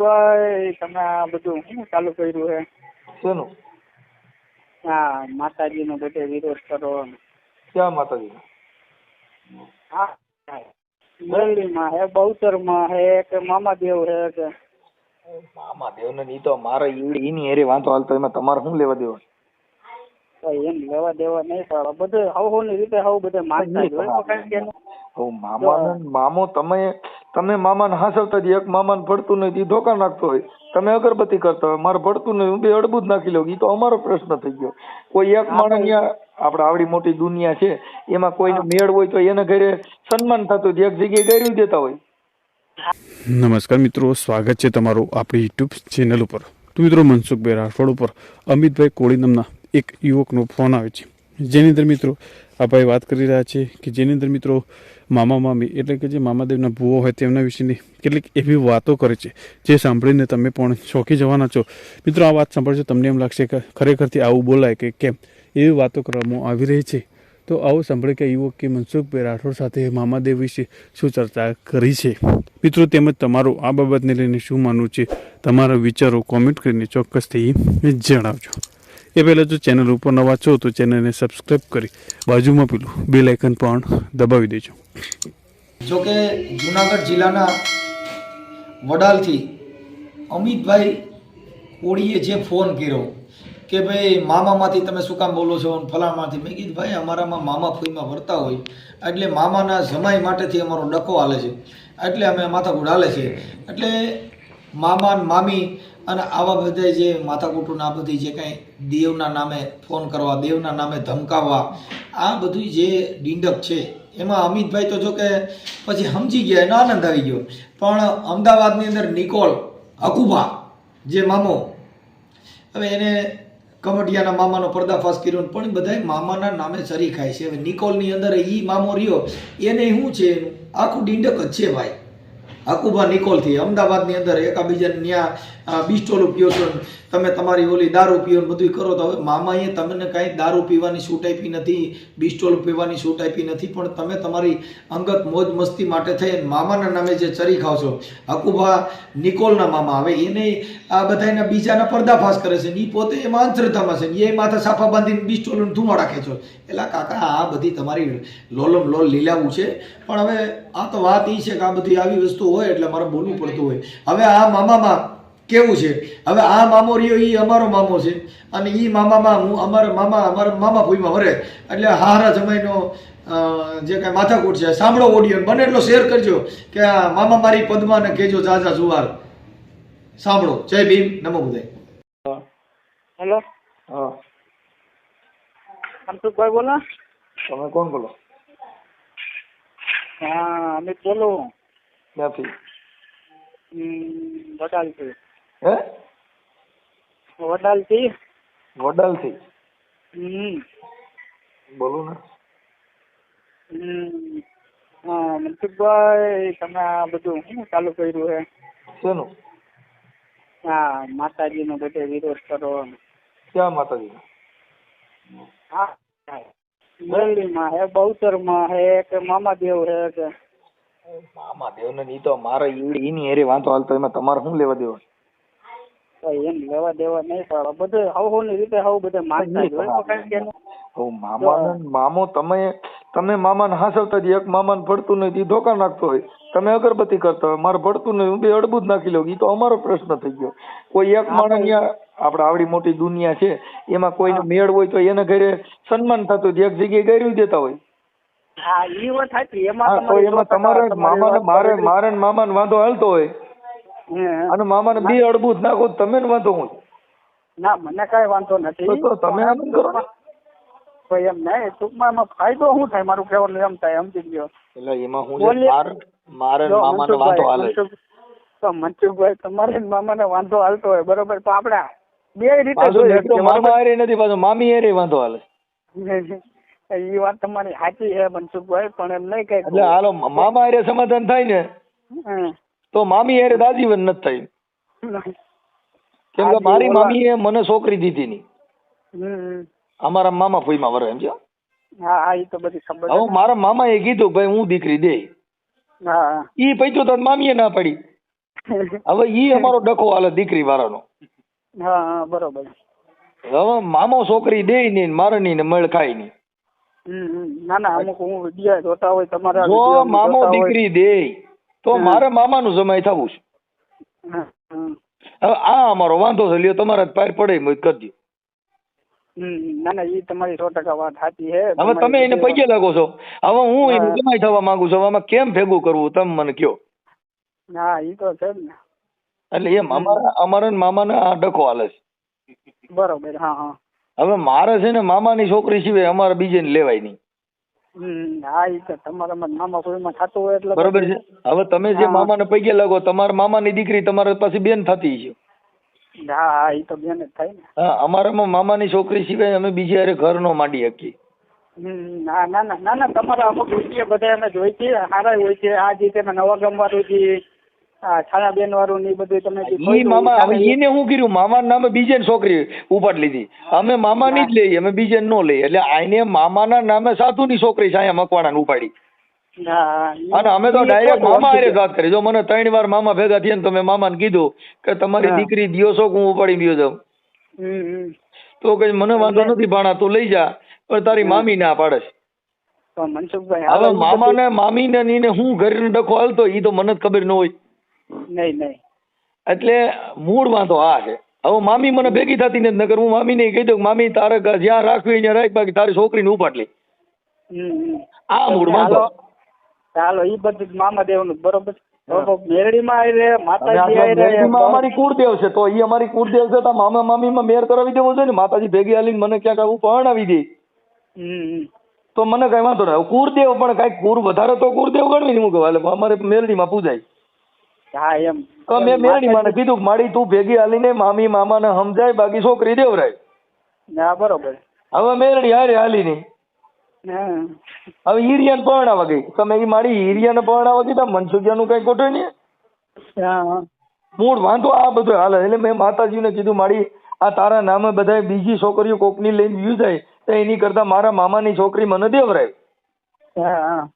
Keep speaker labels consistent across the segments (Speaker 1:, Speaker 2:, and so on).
Speaker 1: મનસુખભાઈ તમે આ બધું શું ચાલુ કર્યું છે
Speaker 2: શેનું?
Speaker 1: હા માતાજીનો બધે વિરોધ કરો.
Speaker 2: ક્યાં માતાજી
Speaker 1: હા મુરલીમાં હે બહુચરમાં હે કે મામાદેવ હે કે?
Speaker 2: મામા દેવને ઈ તો મારે ઈ એની હેરે વાંધો હાલતો એમાં તમારે શું લેવા દેવા
Speaker 1: એમ લેવા દેવા નહીં પડે બધે હવ હવની રીતે હવ બધે માનતા જ હોય કારણ કે
Speaker 2: હવે મામા મામો તમે તમે મામાને હાંસવતા જ એક મામાને ભળતું નહીં એ ધોકા નાખતો હોય. તમે અગરબત્તી કરતા હોય મારે પડતું નહીં હું બે અડબૂત નાખી લઉં. એ તો અમારો પ્રશ્ન થઈ ગયો. કોઈ એક માણસ આપણે આવડી મોટી દુનિયા છે એમાં કોઈને મેળ હોય તો એને ઘરે સન્માન થતું હોય, એક જગ્યાએ ગેરવી દેતા હોય.
Speaker 3: નમસ્કાર મિત્રો સ્વાગત છે તમારું આપણી યુટ્યુબ ચેનલ ઉપર. તો મિત્રો મનસુખભાઈ રાઠોડ ઉપર અમિતભાઈ કોળી નામના એક યુવકનો ફોન આવે છે. જેની અંદર મિત્રો આ ભાઈ વાત કરી રહ્યા છે કે જેની અંદર મિત્રો મામા મામી, એટલે કે જે મામાદેવના ભૂવો હોય તેમના વિશેની કેટલીક એવી વાતો કરે છે, જે સાંભળીને તમે પણ શોખી જવાના છો. મિત્રો, આ વાત સાંભળશો તમને એમ લાગશે કે ખરેખરથી આવું બોલાય કે કેમ? એવી વાતો કરવામાં આવી રહી છે. તો આવું સાંભળે કે યુવક કે મનસુખભાઈ રાઠોડ સાથે મામાદેવ વિશે શું ચર્ચા કરી છે? મિત્રો, તેમજ તમારું આ બાબતને લઈને શું માનવું છે? તમારા વિચારો કોમેન્ટ કરીને ચોક્કસથી જણાવજો. એ પહેલાં જો ચેનલ ઉપર નવા છો તો ચેનલને સબસ્ક્રાઈબ કરી બાજુમાં પેલું બેલ આઇકન પણ દબાવી દેજો.
Speaker 4: જો કે જુનાગઢ જિલ્લાના વડાલથી અમિતભાઈ કોળીએ જે ફોન કર્યો કે ભાઈ, મામામાંથી તમે શું કામ બોલો છો? ફલાણમાંથી મેં કીધું, ભાઈ, અમારામાં મામા ફૂઈમાં વર્તા હોય, એટલે મામાના જમાઈ માટેથી અમારો ડકો હાલે છે, એટલે અમે માથાકૂટ હાલે છે. એટલે મામા મામી અને આવા બધા જે માથાકૂટું આ બધી જે કાંઈ દેવના નામે ફોન કરવા, દેવના નામે ધમકાવવા, આ બધું જે ડીંડક છે, એમાં અમિતભાઈ તો જો કે પછી સમજી ગયા, એનો આનંદ આવી ગયો. પણ અમદાવાદની અંદર નિકોલ અકુભા, જે મામો, હવે એને કમટિયાના મામાનો પર્દાફાશ કર્યો પણ બધાય મામાના નામે ચરી ખાય છે. હવે નિકોલની અંદર એ મામો રહ્યો, એને શું છે એનું? આખું ડીંડક જ છે ભાઈ. અકુબા નિકોલથી અમદાવાદની અંદર એકાબીજાને ત્યાં બિસ્ટોલું પીઓ છો તમે તમારી ઓલી દારૂ પીઓ બધું કરો તો હવે મામાએ તમને કાંઈ દારૂ પીવાની છૂટ આપી નથી, બિસ્ટોલ પીવાની છૂટ આપી નથી, પણ તમે તમારી અંગત મોજ મસ્તી માટે થઈ મામાના નામે જે ચરી ખાવ છો. અકુબા નિકોલના મામા હવે એને આ બધાના બીજાના પર્દાફાશ કરે છે એ પોતે એમાં અંધશ્રદ્ધામાં છે એ માથા સાફા બાંધીને બિસ્ટોલનું ધુમા રાખે છો. એટલે કાકા, આ બધી તમારી લોલમ લોલ લીલાવું છે. પણ હવે આ તો વાત એ છે કે આ બધી આવી વસ્તુ હોય એટલે મારે બોલવું પડતું હોય. હવે આ મામામાં કેવું છે? હવે આ મામો રહ્યો એ અમારો મામો છે. અને એ મામામાં હું અમારા મામા અમારા મામા ભૂઈમાં વરે. એટલે હારા જમાઈનો જે કાંઈ માથાકૂટ છે સાંભળો ઓડિયન બને એટલો શેર કરજો કે મામા મારી પદ્માને કહેજો જાજા જુવાર. સાંભળો. જય ભીમ. નમો બુધાય.
Speaker 1: હેલો.
Speaker 2: હા.
Speaker 1: મનસુખભાઈ બોલો?
Speaker 2: તમે કોણ બોલો?
Speaker 1: હા અમિત બોલું. હમ, વડાલથી.
Speaker 2: હે?
Speaker 1: વડાલથી?
Speaker 2: વડાલથી?
Speaker 1: હમ.
Speaker 2: બોલું ને.
Speaker 1: હમ. હા મનસુખભાઈ તમે આ બધું શું ચાલુ કર્યું છે
Speaker 2: શેનું?
Speaker 1: હા માતાજીનો બધે વિરોધ કરો.
Speaker 2: ક્યાં માતાજી
Speaker 1: હા મુરલીમાં હે બહુચરમાં હે કે મામાદેવ હે કે
Speaker 2: મામા દેવને ઈ તો મારે ઈ એની હેરે વાંધો હાલતો એમાં તમારે શું લેવા દેવા
Speaker 1: એમ લેવા દેવા નહીં પડે બધું હવ હવની રીતે હવ બધે માનતા જ હોય કે
Speaker 2: મામા મામો તમે તમે મામાને હાસવતા એક મામાને ભળતું નહીં એ ધોકા નાખતો હોય. તમે અગરબત્તી કરતા હોય મારે પડતું નહીં હું બે અડબુદ જ નાખી લઉં એ તો અમારો પ્રશ્ન થઈ ગયો. કોઈ એક માણસ ન્યા આપણે આવડી મોટી દુનિયા છે એમાં કોઈને મેળ હોય તો એને ઘરે સન્માન થતું હોય, એક જગ્યાએ ગયું દેતા હોય.
Speaker 1: હા ઈ વાત સાચી. એમાં
Speaker 2: તો એમાં તમારે મામાને મારે મારે મામાને વાંધો હાલતો હોય. અને મામાને બે અડબું જ નાખો તમે ને વાંધો હું.
Speaker 1: ના મને કઈ વાંધો નથી.
Speaker 2: તો- તો તમે આમ કરો
Speaker 1: કોઈ એમ નહીં ટૂંકમાં એમાં ફાયદો શું થાય? મારું કહેવાનું એમ થાય સમજી ગયો.
Speaker 2: એટલે એમાં હું. માર મામાને વાંધો હાલે.
Speaker 1: તો મનસુખભાઈ તમારે મામાને વાંધો હાલતો હોય બરોબર? તો આપણે બે રીતે
Speaker 2: મામા હારે નથી પાછો મામી હારે વાંધો હાલે.
Speaker 1: ઈ વાત તમારી સાચી છે મનસુખભાઈ પણ એમ નહીં કઈ
Speaker 2: એટલે હાલો મામા હારે સમાધાન થાય ને તો મામી હારે દાજીવન નથી થાય. કેમ કે મારી મામીએ મને છોકરી દીધી ની. અમારા મામા ફોઈમાં વરે સમજ્યો?
Speaker 1: હા હા ઈ તો બધી ખબર
Speaker 2: હવે મારા મામા એ કીધું ભાઈ હું દીકરી દે.
Speaker 1: હા.
Speaker 2: ઈ પૈતો તો મામીએ ના પડી. હવે ઈ અમારો ડખો હાલે દીકરી વાળાનો.
Speaker 1: હા બરોબર.
Speaker 2: હવે મામો છોકરી દે નહીં મારે નહીં ને મળ ખાય નહીં.
Speaker 1: ના ના અમુક હું વીડિયો જોતા હોય તમારા
Speaker 2: જો મામો દીકરી દે તો. મારે મામાનું જમાઈ થવું છે. હવે આ અમારો વાંધો છે લ્યો તમારા પાર પડે એમ જ કરજો.
Speaker 1: ના ના એ તમારી સો ટકા વાત સાચી છે.
Speaker 2: હવે તમે એને પૈકે લાગો છો. હવે હું એને. જમાઈ થવા માંગુ છું આમાં કેમ ભેગું કરવું તમે મને કયો
Speaker 1: હા એ તો છે ને.
Speaker 2: એટલે એમ અમારા અમારા મામાને આ ડખો હાલે છે.
Speaker 1: બરોબર હા હા.
Speaker 2: હવે મારે છે ને મામાની છોકરી સિવાય અમારે બીજે લેવાય નહીં.
Speaker 1: હા એ તો તમારામાં મામા કોઈમાં થતું હોય એટલે
Speaker 2: બરોબર છે? હવે તમે જે મામાને પૈકે લાગો તમારા મામાની દીકરી તમારા પાસે બેન થતી છે.
Speaker 1: હા હા એ તો બેન જ થાય ને.
Speaker 2: હા અમારામાં મામાની છોકરી સિવાય અમે બીજી હારે ઘર નો માંડી શકીએ.
Speaker 1: ના ના ના ના ના તમારા અમુક વીડિયો બધા અમે જોઈ છે સારા હોય છે. આ જે તમે નવા ગામ વાળું જે આ છાયાબેન વાળું ને બધું તમે
Speaker 2: ઈ મામા હવે ઈને શું કર્યું મામા નામે બીજે છોકરી ઉપાડ લીધી. અમે મામાની જ લઈએ અમે બીજે નો લઈ એટલે આઈને મામાના નામે સાધુની છોકરી છે અહીંયા મકવાણા ઉપાડી.
Speaker 1: હા, હા. ઈ-
Speaker 2: અને અમે તો ડાયરેક્ટ મામા હારે વાત કરી. જો મને ત્રણ વાર મામા ભેગા થયા ને તમે મામાને કીધું કે તમારી દીકરી દિયો છો હું ઉપાડી જાઉં?
Speaker 1: હમ.
Speaker 2: તો કઈ મને વાંધો નથી ભાણા તું લઈ જા. પણ તારી મામી ના પાડે છે. હવે મામા ને મામી ને હું ઘર ડખો હાલતો ઈ તો મને ખબર ન હોય.
Speaker 1: નહીં નહીં.
Speaker 2: એટલે મૂળ વાંધો આ છે. હવે મામી મને ભેગી થતી નથી નગર હું મામી નહીં કહી દઉં મામી તારે જ્યાં રાખવી ત્યાં રાખ બાકી તારી છોકરીને ઉપાડ લે.
Speaker 1: હમ હમ.
Speaker 2: આ મૂળ વાંધો.
Speaker 1: ચાલો એ બધું મામા દેવનું બરોબર? આવી આવી
Speaker 2: અમારી કુળદેવ છે તો ઈ અમારી કુળદેવ છે તો મામા મામીમાં મેર કરાવી દેવો છે ને માતાજી ભેગી હાલીને મને ક્યાંક આવું પરણાવી દે. તો મને કઈ વાંધો નહીં. કુળદેવ પણ કઈ કુર વધારે તો કુળદેવ ગણવી ને હું કહું એટલે અમારે મેરડીમાં પૂજાય.
Speaker 1: હા એમ.
Speaker 2: મેં મેરડીમાં ને કીધું કે તું ભેગી હાલીને મામી મામાને સમજાય બાકી છોકરી દેવરાય.
Speaker 1: બરોબર.
Speaker 2: હવે મેરડી હારે હાલી હવે ઈરિયાને પરણાવા ગઈ. તમે ઈ મારી ઈરિયાને પરણાવા ગઈ મનસુખિયાનું કઈ ખોટું નહીં. મૂળ વાંધો આ બધો હાલે. એટલે મેં માતાજીને કીધું મારી આ તારા નામે બધા બીજી છોકરીઓ કોકની લઈને વ્યુ જાય તો એની કરતા મારા મામાની છોકરી મને દેવરાય.
Speaker 1: હા હા.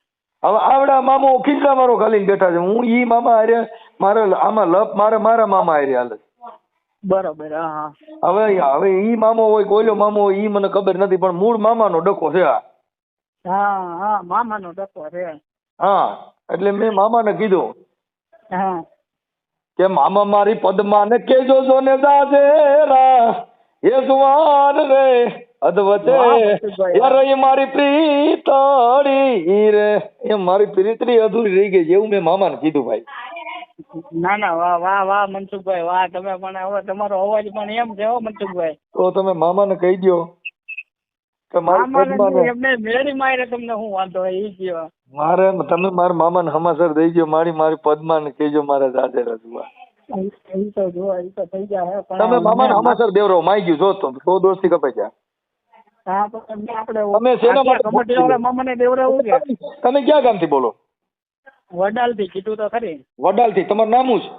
Speaker 2: હવે આવડા મામો ખીચડા મારો ખાલી બેઠા છે. હું ઈ મામા હારે મારે આમાં લપ મારે મારા મામા હારે હાલે.
Speaker 1: બરાબર હા
Speaker 2: હવે હવે ઈ મામો હોય કોઈલો મામો હોય ઈ મને ખબર નથી પણ મૂળ મામાનો ડખો છે આ.
Speaker 1: હા હા મામાનો ટકો છે.
Speaker 2: હા એટલે મેં મામાને કીધું.
Speaker 1: હા.
Speaker 2: કે મામા મારી પદ્માને કેજો જો ને દાજેરા એ સુવાન રે અદવતે
Speaker 1: મનસુખભાઈ.
Speaker 2: યાર એ મારી પ્રીતડી રે. એ મારી પ્રીતડી અધૂરી રહી ગઈ એવું મેં મામાને કીધું ભાઈ.
Speaker 1: ના ના વાહ વાહ વાહ મનસુખભાઈ વાહ તમે પણ હવે તમારો અવાજ પણ એમ છે હો મનસુખભાઈ?
Speaker 2: તો તમે મામાને કહી દો કે મારી
Speaker 1: એમને મેળી મારે તમને હું વાંધો એ ઈ
Speaker 2: મારે તમે મારા મામાને હમાસર દઈ દો મારી મારી પદ્માને કહેજો મારા દાદેરા
Speaker 1: રજવા
Speaker 2: તમે મામાને હમાસર દેવરો માઈ ગયું જો તો તો દોસ્તી કપાઈ
Speaker 1: આપણે
Speaker 2: તમે ક્યાં ગામથી બોલો?
Speaker 1: વડાલથી કીધું તો ખરી.
Speaker 2: વડાલથી? તમારું નામ શું છે?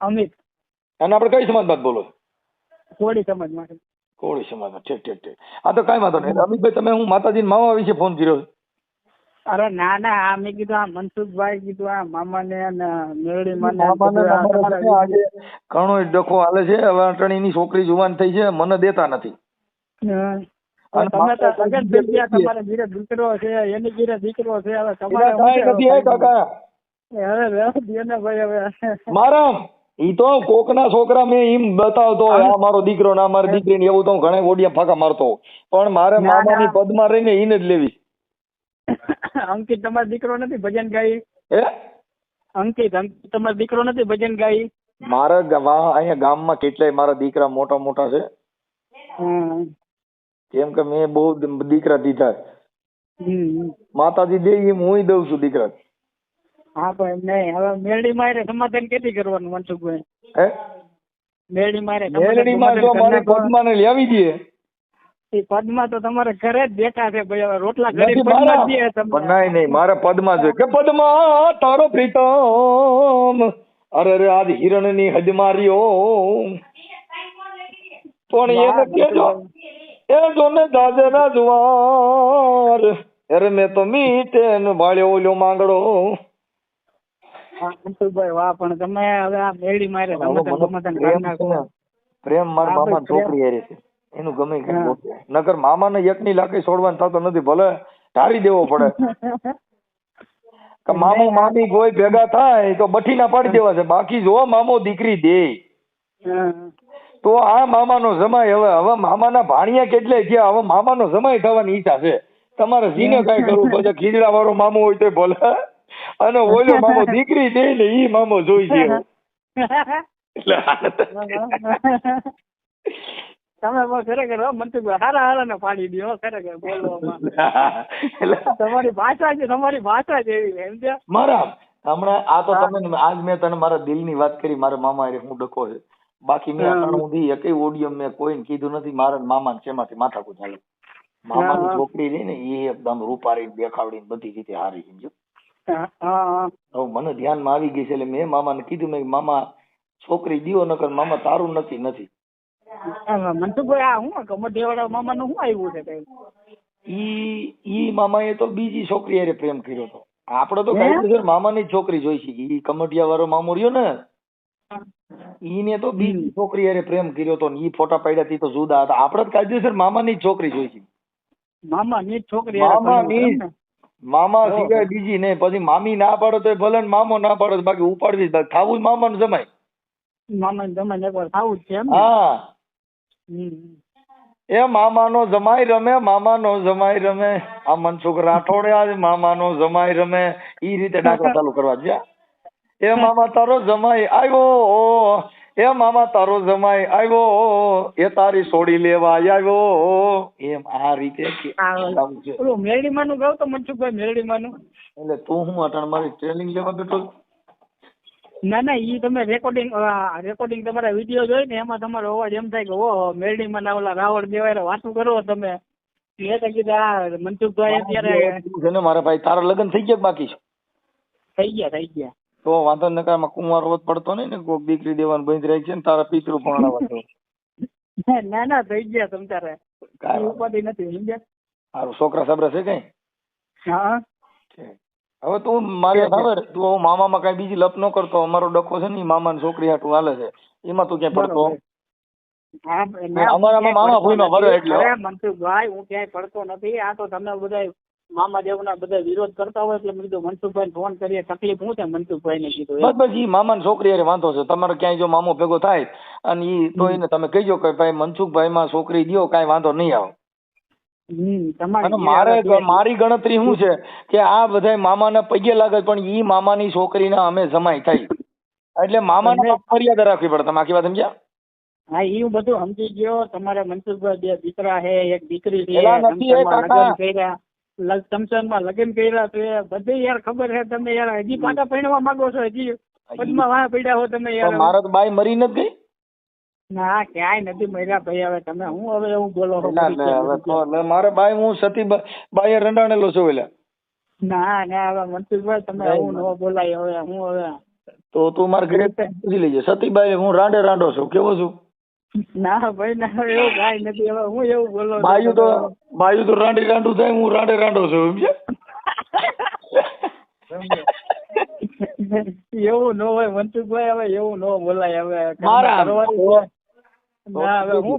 Speaker 1: અમિત.
Speaker 2: અને આપણે કઈ સમાજમાં બોલો?
Speaker 1: કોળી સમાજ માટે
Speaker 2: કોળી સમાજમાં. ઠીક ઠીક ઠીક. આ તો કઈ વાંધો નહીં. અમિતભાઈ તમે હું માતાજી મામા વિશે ફોન કર્યો છે.
Speaker 1: અરે ના ના આ મેં કીધું આ મનસુખભાઈ કીધું આ મામા
Speaker 2: ને આજે ઘણો ડખો હાલે છે. હવે અટણીની છોકરી જુવાન થઈ છે. મને દેતા નથી.
Speaker 1: તમે તો લગન થઈ ગયા તમારે ઘીરે દીકરો છે એની ઘીરે દીકરો છે હવે તમારે
Speaker 2: એના કાંઈ
Speaker 1: શું
Speaker 2: નથી હે કાકા.
Speaker 1: હવે રહેવા દ્યો ને ભાઈ હવે.
Speaker 2: મારા ઈ તો કોકના છોકરા મેં એમ બતાવતો આ મારો દીકરો ના મારી દીકરી એવું તો હું ઘણા ગોડિયા ફાકા મારતો પણ મારે
Speaker 1: મામા
Speaker 2: મામાની
Speaker 1: પદ
Speaker 2: પદમાં રહીને ઈને જ લેવી.
Speaker 1: અંકિત તમારો દીકરો નથી ભજન ગાઈ?
Speaker 2: હે?
Speaker 1: અંકિત અંકિત તમારો દીકરો નથી ભજન ગાઈ?
Speaker 2: મારા અહીંયા ગામમાં કેટલાય મારા દીકરા મોટા મોટા છે. કેમ કે મેં બહુ દીકરા દીધા. માતાજી દે એમ હું દઉં છું દીકરા.
Speaker 1: હા પણ નહીં હવે મેરડી મારે સમાધાન કેથી કરવાનું મનસુખભાઈ?
Speaker 2: હે?
Speaker 1: મેરડી મારે સમાધાન
Speaker 2: મેલડીમાં જો મારી પદ્માને લાવી દે
Speaker 1: એ પદમાં તો તમારે ઘરે જ બેઠા છે ભાઈ હવે રોટલા ઘરે પદમાં
Speaker 2: મારા.
Speaker 1: જ દે
Speaker 2: પણ
Speaker 1: તમને
Speaker 2: નહીં નહીં મારે પદમાં જોઈએ કે પદમાં તારો પ્રીતમ. અરે રે આજ હિરણની હદ માર્યો. પણ એને કેજો. એ જો ને દાદરા જુવાર. અરે મેં તો મીટે ને ભાળ્યો ઓલ્યો માંગડો.
Speaker 1: હા, વાહ પણ તમે હવે આ મેળી મારે તમે તો ગમે
Speaker 2: મને પ્રેમ
Speaker 1: કાઢી
Speaker 2: છે ને
Speaker 1: નાખો.
Speaker 2: પ્રેમ મારા મામા છોકરી હારે છે. એનું ગમે નકર મામાને એકની લાકડી છોડવાનું થતો નથી ભલે ઢારી દેવો પડે. કે મામો મામી કોઈ ભેગા થાય તો બઠીના પાડી દેવા છે. બાકી જો મામો દીકરી દે. તો આ મામાનો સમય હવે હવે મામાના ભાણિયા કેટલે છે? હવે મામાનો જમાઈ થવાની ઈચ્છા છે. તમારે જીને કાંઈ કરવું પછી ખીજડા વાળો મામો હોય તો ભલે. અને ઓલો મામો દીકરી દે ને ઈ મામો જોઈ છે.
Speaker 1: તમે ખરેખર હો હારા હારા ને પાડી દો ખરેખર બોલવામાં.
Speaker 2: એટલે
Speaker 1: તમારી ભાષા છે તમારી ભાષા એવી છે?
Speaker 2: મારા હમણાં આ તો તમે આજ મેં તને મારા દિલની વાત કરી મારા મામા હું ડકો છે. બાકી મેં. અટાણ સુધી એકેય ઓડિયો મેં કોઈને કીધું નથી મારા મામા ને શેમાંથી માથાકૂટ ચાલે મામાની. છોકરી રહી ને એ એકદમ રૂપારી દેખાવડી બધી રીતે હારી સમજો હવે મને ધ્યાનમાં આવી ગઈ છે એટલે મેં મામાને કીધું મેં મામા છોકરી દીવો નકર મામા તારું નથી નથી.
Speaker 1: મનસુખભાઈ આ હું કમરદેવાળા મામાનું શું આવ્યું છે કઈ?
Speaker 2: ઈ ઈ મામાએ તો બીજી છોકરી હારે પ્રેમ કર્યો હતો. આપડે તો? કાયદેસર મામાની જ છોકરી જોઈ છે ઈ કમટિયા વાળો મામો રહ્યો ને ઈને તો બીજી છોકરી અરે પ્રેમ કર્યો તો ને ઈ ફોટા પાડ્યા તી તો જુદા હતા. આપણે તો કાયદેસર મામાની જ છોકરી જોઈ છે.
Speaker 1: મામા ની જ છોકરી
Speaker 2: મામાની મામા. સિવાય બીજી નહીં. પછી મામી ના પાડો તો ભલે મામો ના પાડો તો બાકી ઉપાડવી જ ખાવું મામાને જમાય.
Speaker 1: ને મામા ને જમાય એકવાર ખાવું જ છે એમ
Speaker 2: હા. એ મામાનો જમાઈ રમે મામાનો જમાઈ રમે. આ મનસુખ રાઠોડે આજે મામાનો જમાઈ રમે. ઈ રીતે ડાકરા ચાલુ કરવા છે એ મામા તારો જમાઈ આવ્યો. એ મામા તારો જમાઈ આવ્યો. એ તારી સોડી લેવા આવ્યો. એમ આ રીતે
Speaker 1: ઓલું મેરડીમાં નું ગાવ તો મનસુખભાઈ મેરડીમાં નું
Speaker 2: એટલે તું હું અટાણ મારી ટ્રેનિંગ લેવા બેઠો
Speaker 1: ના ના ઈ તમે રેકોર્ડિંગ રેકોર્ડિંગ તમારા વીડિયો જોઈ ને એમાં તમારો અવાજ એમ થાય કે ઓ મેરડીમાં ના ઓલા રાવણ દેવાય વાતું કરો તમે. મેં તો કીધા મનસુખભાઈ અત્યારે
Speaker 2: મારા ભાઈ તારા લગ્ન થઈ ગયા બાકી
Speaker 1: થઈ ગયા થઈ ગયા.
Speaker 2: તો વાંધો નકર કાંઈ કુંવાર રોજ પડતો નહીં ને કોક દીકરી દેવાનું બંધ રહી છે ને તારા પિતૃ પણ
Speaker 1: ના ના થઈ ગયા તમ તારે.
Speaker 2: કાંઈ
Speaker 1: ઉપાધિ નથી સમજ્યા?
Speaker 2: સારું છોકરા સાબરા છે કઈ?
Speaker 1: હા.
Speaker 2: હવે તું મારે ખબર તું મામામાં કઈ બીજી લપ ન કરતો અમારો ડખો છે ને મામા ની છોકરી હાટું હાલે છે. એમાં તું ક્યાંય પડતો અમારામાં મામા ભૂઈ
Speaker 1: માં
Speaker 2: ભરે. એટલે.
Speaker 1: મનસુખભાઈ હું ક્યાંય પડતો નથી. આ તો તમે બધા મામા દેવના બધા વિરોધ કરતા હોય એટલે મેં કીધું મનસુખભાઈ ફોન કરીએ તકલીફ હું છે? મનસુખભાઈ ને કીધું
Speaker 2: બસ બસ ઈ મામાની છોકરી અરે વાંધો છે. તમારે ક્યાંય જો મામો ભેગો થાય અને ઈ તો એને તમે કહીજો કે ભાઈ મનસુખભાઈ માં છોકરી દો કાંઈ વાંધો નહીં આવે. મારે મારી ગણતરી શું છે કે આ બધા મામાના પગે લાગે પણ ઈ મામાની છોકરીના અમે જમાઈ થઈ એટલે મામાને ફરિયાદ રાખવી પડે તમે આખી વાત સમજ્યા?
Speaker 1: હા ઈ હું બધું સમજી ગયો. તમારે મનસુખભાઈ બે દીકરા છે એક દીકરી છે સમસનમાં લગ્ન કર્યા તો એ બધે યાર ખબર છે તમે યાર હજી પાટા પહેણવા માંગો છો? હજી પદમાં વાહ પડ્યા હો તમે યાર.
Speaker 2: મારે તો બાઈ મરી નથી ગઈ?
Speaker 1: ના ક્યાંય નથી મર્યા ભાઈ હવે તમે હું હવે એવું બોલો
Speaker 2: હવે તો બાઈ હું સતી બાઈ બાઈએ રંડાણેલો છું એટલે
Speaker 1: ના ના હવે મનસુખભાઈ તમે હું ન બોલાય હવે હું હવે
Speaker 2: તો તું મારા ઘરે પૂછી લેજે સતીબાઈ હું રાંડે રાંડો છું કેવો છું?
Speaker 1: ના ભાઈ ના એવું કાઈ નથી. હવે હું એવું બોલો
Speaker 2: બાયું તો. તો રાંડી રાંડું થાય હું રાંડે રાંડો છું?
Speaker 1: એવું ન હોય મનસુખભાઈ હવે એવું ન બોલાય. હવે
Speaker 2: મારા
Speaker 1: ના હવે હું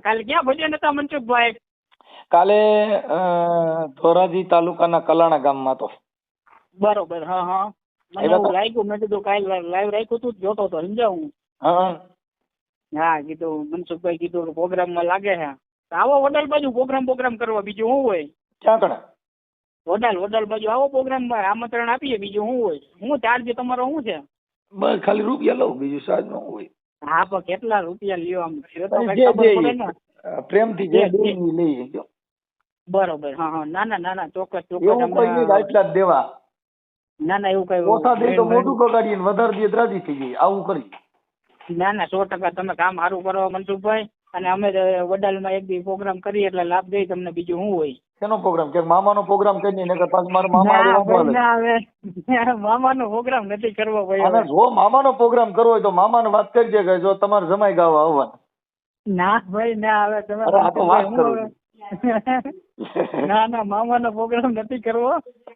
Speaker 1: કાલે ક્યાં ભજન હતા મનસુખભાઈ?
Speaker 2: કાલે ધોરાજી તાલુકાના કલાણા ગામમાં તો.
Speaker 1: બરોબર હા હા. મને લાગ્યું મેં કીધું કાલે લાઈવ રાખ્યું તું જોતો તો સમજાવ? હું.
Speaker 2: હા
Speaker 1: હા કીધું મનસુખભાઈ કીધું પ્રોગ્રામમાં લાગે છે. તો આવો વડાલ બાજુ પ્રોગ્રામ પ્રોગ્રામ કરવા બીજું શું હોય?
Speaker 2: ચાકડા
Speaker 1: વડાલ વડાલ બાજુ આવો પ્રોગ્રામમાં આમંત્રણ આપીએ બીજું શું હોય? શું ચાર્જ તમારો શું છે?
Speaker 2: બસ ખાલી રૂપિયા લઉં બીજું સાજ ન હોય.
Speaker 1: હા પણ કેટલા રૂપિયા લ્યો આમ?
Speaker 2: પ્રેમથી જે લઈએ
Speaker 1: બરોબર હા હા ના ના ના ના ચોક્કસ ચોક્કસ
Speaker 2: જ દેવા.
Speaker 1: ના ના એવું કઈ
Speaker 2: ઓછા દે તો મોટું બગાડીએ વધારે દે રાજી થઈ જાય આવું કરી
Speaker 1: ના ના સો ટકા તમે કામ સારું કરો મનસુખભાઈ. અને અમે વડાલમાં એક બી પ્રોગ્રામ કરીએ એટલે લાભ દઈ તમને બીજું શું હોય.
Speaker 2: શેનો પ્રોગ્રામ કે મામાનો પ્રોગ્રામ કરી નકર પાછું મારા મામા આવે.
Speaker 1: મામાનો પ્રોગ્રામ નથી કરવો ભાઈ
Speaker 2: અને. જો મામાનો પ્રોગ્રામ કરવો હોય તો મામાને વાત કરજે કે જો તમારે જમાઈ ગાવા આવવાના.
Speaker 1: ના ભાઈ ના આવે તમે
Speaker 2: આ તો વાત કરું
Speaker 1: ના ના મામાનો પ્રોગ્રામ નથી કરવો.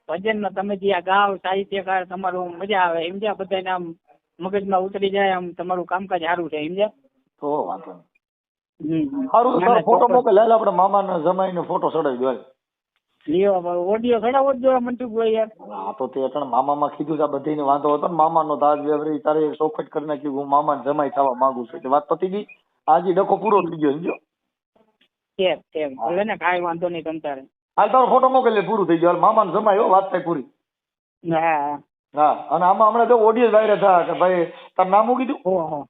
Speaker 1: ભજન નો તમે જે આ ગાવ સાહિત્યકાર તમારું મજા આવે એમ જ્યાં બધાને આમ મગજમાં ઉતરી જાય આમ તમારું કામકાજ સારું છે સમજ્યા?
Speaker 2: તો વાંધો નહીં. સારું
Speaker 1: ના, ના,
Speaker 2: ફોટો. મોકલ. હાલ આપણે મામાના જમાઈને ફોટો ચડાવી દો
Speaker 1: લ્યો ઓડિયો ચડાવો જ જોઈએ મનસુખભાઈ યાર.
Speaker 2: હા તો તે અટણ મામામાં કીધું છે આ બધીને વાંધો હતો ને મામાનો તાજ વેવરી તારે ચોખટ કરી નાખ્યું હું મામાને જમાઈ થવા માંગુ છું. એટલે વાત પતી ગઈ. આજે ડખો પૂરો થઈ ગયો સમજો
Speaker 1: કેમ કેમ ભલે ને કાંઈ વાંધો નહીં તમ તારે.
Speaker 2: હાલ તારો ફોટો મોકલ એટલે પૂરું થઈ ગયું. હાલ મામાને જમાઈ હો વાત થાય પૂરી.
Speaker 1: હા.
Speaker 2: હા અને આમાં હમણાં જો ઓડિયો વાયરલ થયા કે ભાઈ તારું નામ શું કીધું?
Speaker 1: ઓહો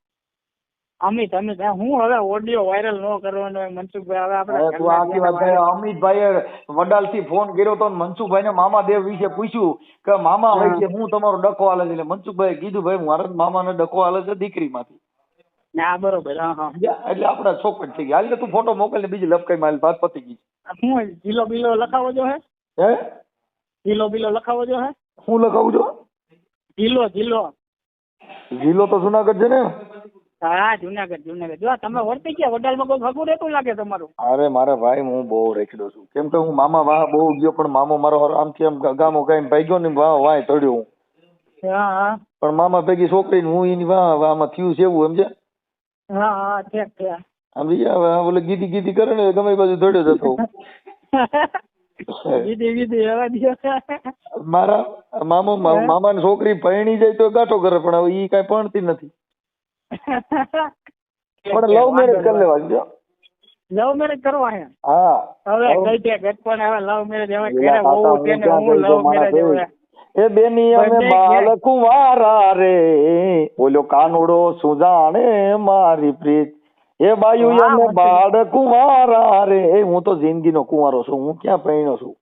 Speaker 1: અમિત અમિત હું હવે ઓડિયો વાયરલ ન કરવાનો હોય મનસુખભાઈ હવે
Speaker 2: આપણે તું આખી વાત
Speaker 1: કરે.
Speaker 2: અમિતભાઈએ વડાલથી ફોન કર્યો તો ને મામા દેવ વિશે પૂછ્યું કે મામા હોય છે હું તમારો ડખો હાલે છે. એટલે મનસુખભાઈ કીધું ભાઈ મારા મામાને ડખો હાલે છે દીકરીમાંથી.
Speaker 1: ના બરોબર હા હા.
Speaker 2: એટલે આપડા છોકર થઈ ગયા. એટલે તું ફોટો મોકલ ને બીજી લપકાઈ મારી ભાત પતી ગઈ.
Speaker 1: હું કિલો બિલો લખાવો જો હે.
Speaker 2: હે?
Speaker 1: કિલો બિલો લખાવો જો હે.
Speaker 2: હું લખાવું છું?
Speaker 1: જિલ્લો જિલ્લો
Speaker 2: જિલ્લો તો જુનાગઢ છે ને?
Speaker 1: હા જુનાગઢ જુનાગઢ. જો તમે વર્તી ગયા વડાલમાં કોઈ ભગું રહેતું લાગે તમારું?
Speaker 2: અરે મારા ભાઈ હું બહુ રેખડો છું. કેમ કે હું મામા વાહ બહુ ગયો પણ મામો મારો આમ આમથી આમ ગામો ગાઈને ભાગ્યો ને વાહ વાહ ચડ્યો હું. પણ મામા ભેગી છોકરી હું એની વાહ વાહમાં થયું છે એવું સમજે
Speaker 1: હા હા ઠીક ઠીક.
Speaker 2: સમજી ગયા હવે ઓલે ગીધી ગીધી કરે ને ગમે બાજુ દોડ્યો જતો મારા મામો? મામા ની છોકરી પરણી જાય તો ગાંઠો કરે પણ હવે ઈ કઈ પરણતી નથી. પણ લવ મેરેજ કરી લેવા જો.
Speaker 1: લવ મેરેજ કરવા હે?
Speaker 2: હા.
Speaker 1: હવે કઈ છે ઘટ પણ હવે લવ મેરેજ હવે
Speaker 2: કરે
Speaker 1: બહુ
Speaker 2: કાકા
Speaker 1: હોવું છે ને
Speaker 2: હું
Speaker 1: લવ મેરેજ
Speaker 2: એ બેની અમે
Speaker 1: બંને
Speaker 2: વારા રે. ઓલો કાનુડો સુજાણે મારી પ્રીત. એ બાયુ અમે બાળ કુંવારા રે એ હું તો જિંદગીનો કુંવારો છું. હું ક્યાં પૈણો છું?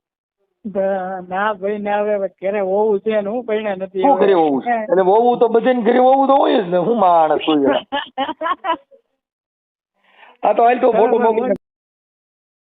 Speaker 1: ના ભાઈ ના હવે ઘરે હોવું છે ને હું પૈણા નથી.
Speaker 2: શું
Speaker 1: હવે.
Speaker 2: કરી હોવું છે એટલે વહુ તો બધાને ઘરે વહુ તો હોય જ ને. હું માણસ છું આ તો હાલ તો ફોટો મોકલી